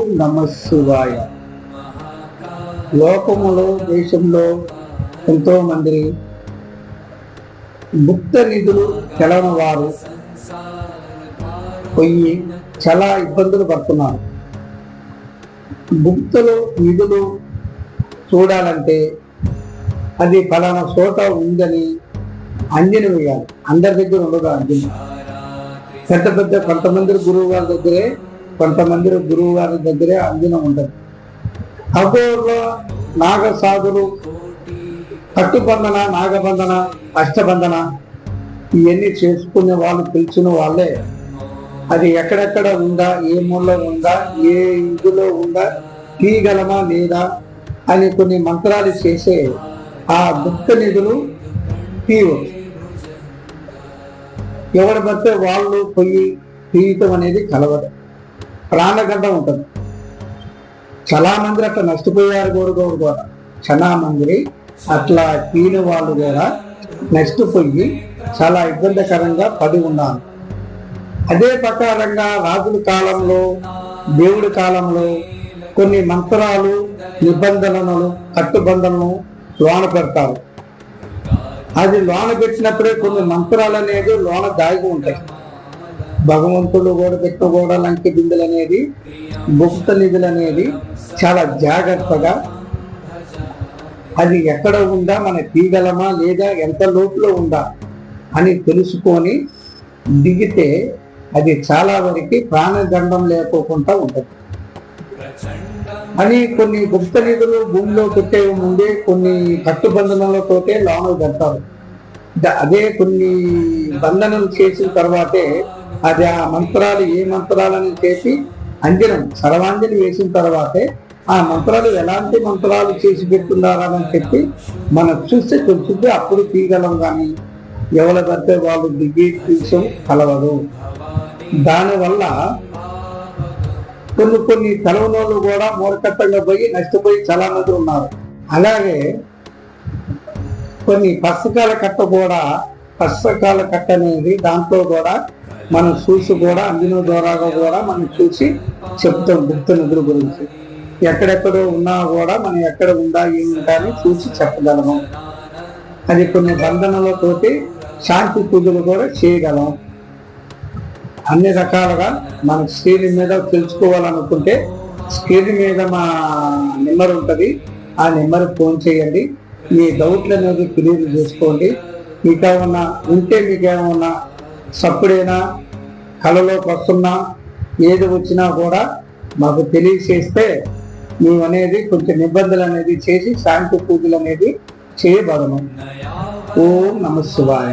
నమస్సువాయ. లోకములో దేశంలో ఎంతో మంది గుప్త నిధులు తెలవని వారు పోయి చాలా ఇబ్బందులు పడుతున్నారు. గుప్తలు నిధులు చూడాలంటే అది ఫలానా చోట ఉందని అంజన వేయాలి. అందరి దగ్గర ఉండదు అంజన. పెద్ద పెద్ద కొంతమంది గురువు గారి దగ్గరే కొంతమంది గురువు గారి దగ్గరే అంజనం ఉండదు అగోర్లో నాగ సాధులు కట్టుబంధన నాగబంధన అష్టబంధన ఇవన్నీ చేసుకునే వాళ్ళు పిలిచిన వాళ్ళే. అది ఎక్కడెక్కడ ఉందా ఏ మూలలో ఉందా ఏ ఇందులో ఉందా తీయగలమా లేదా అని కొన్ని మంత్రాలు చేసే ఆ గుప్త నిధులు తీయవచ్చు ఎవరి పడితే వాళ్ళు పొయ్యి తీయటం అనేది కలవదు. ప్రాణగడ్డ ఉంటుంది. చాలా మంది అట్లా నష్టపోయారు కూడా కూడా చాలామంది అట్లా తీని వాళ్ళు కూడా నష్టపోయి చాలా ఇబ్బందికరంగా పడి ఉన్నారు. అదే ప్రకారంగా రాజుల కాలంలో దేవుడి కాలంలో కొన్ని మంత్రాలు నిబంధనలను కట్టుబంధనలు లోన పెడతారు. అది లోన పెట్టినప్పుడే కొన్ని మంత్రాలు అనేది లోన దాగి ఉంటాయి. భగవంతుడు కూడా పెట్టుకోవడం లంకి బిందులు అనేది గుప్త నిధులు అనేది చాలా జాగ్రత్తగా అది ఎక్కడ ఉందా మన తీగలమా లేదా ఎంత లోపల ఉందా అని తెలుసుకొని దిగితే అది చాలా వరకు ప్రాణదండం లేకోకుండా ఉంటుంది. అని కొన్ని గుప్త నిధులు భూమిలో పెట్టే ముందే కొన్ని కట్టుబంధనలతోటే లోన పెడతారు అదే కొన్ని బంధనం చేసిన తర్వాతే అది ఆ మంత్రాలు ఏ మంత్రాలని చేసి అంజనం సర్వాంజలి వేసిన తర్వాతే ఆ మంత్రాలు ఎలాంటి మంత్రాలు చేసి పెట్టున్నారని చెప్పి మనం చూస్తే తెలుస్తుంది. అప్పుడు తీయగలం కానీ ఎవరి పడితే వాళ్ళు దిగి తీసం కలవదు దానివల్ల కొన్ని కొన్ని తెలవనోళ్ళు కూడా మూలకట్టంగా పోయి నష్టపోయి చాలా మంది ఉన్నారు. అలాగే కొన్ని పుస్తకాల కట్ట కూడా పుస్తకాల కట్ట అనేది దాంట్లో కూడా మనం చూసి కూడా అందిన ద్వారా కూడా మనం చూసి చెప్తాం గుప్త నిధుల గురించి. ఎక్కడెక్కడ ఉన్నా కూడా మనం ఎక్కడ ఉందా ఏముందా అని చూసి చెప్పగలము. అది కొన్ని బంధనలతోటి శాంతి పూజలు కూడా చేయగలం. అన్ని రకాలుగా మన స్క్రీన్ మీద తెలుసుకోవాలనుకుంటే స్క్రీన్ మీద మా నెంబర్ ఉంటుంది. ఆ నెంబర్ ఫోన్ చేయండి. మీ డౌట్లు అనేది క్లియర్ చేసుకోండి. మీకు ఏమన్నా ఉంటే మీకు ఏమన్నా సప్పుడైనా కళలోకి వస్తున్నా ఏది వచ్చినా కూడా మాకు తెలియచేస్తే మేము అనేది కొంచెం నిబంధనలు అనేది చేసి శాంతి పూజలు అనేది చేయబడము. ఓం నమ శివాయ.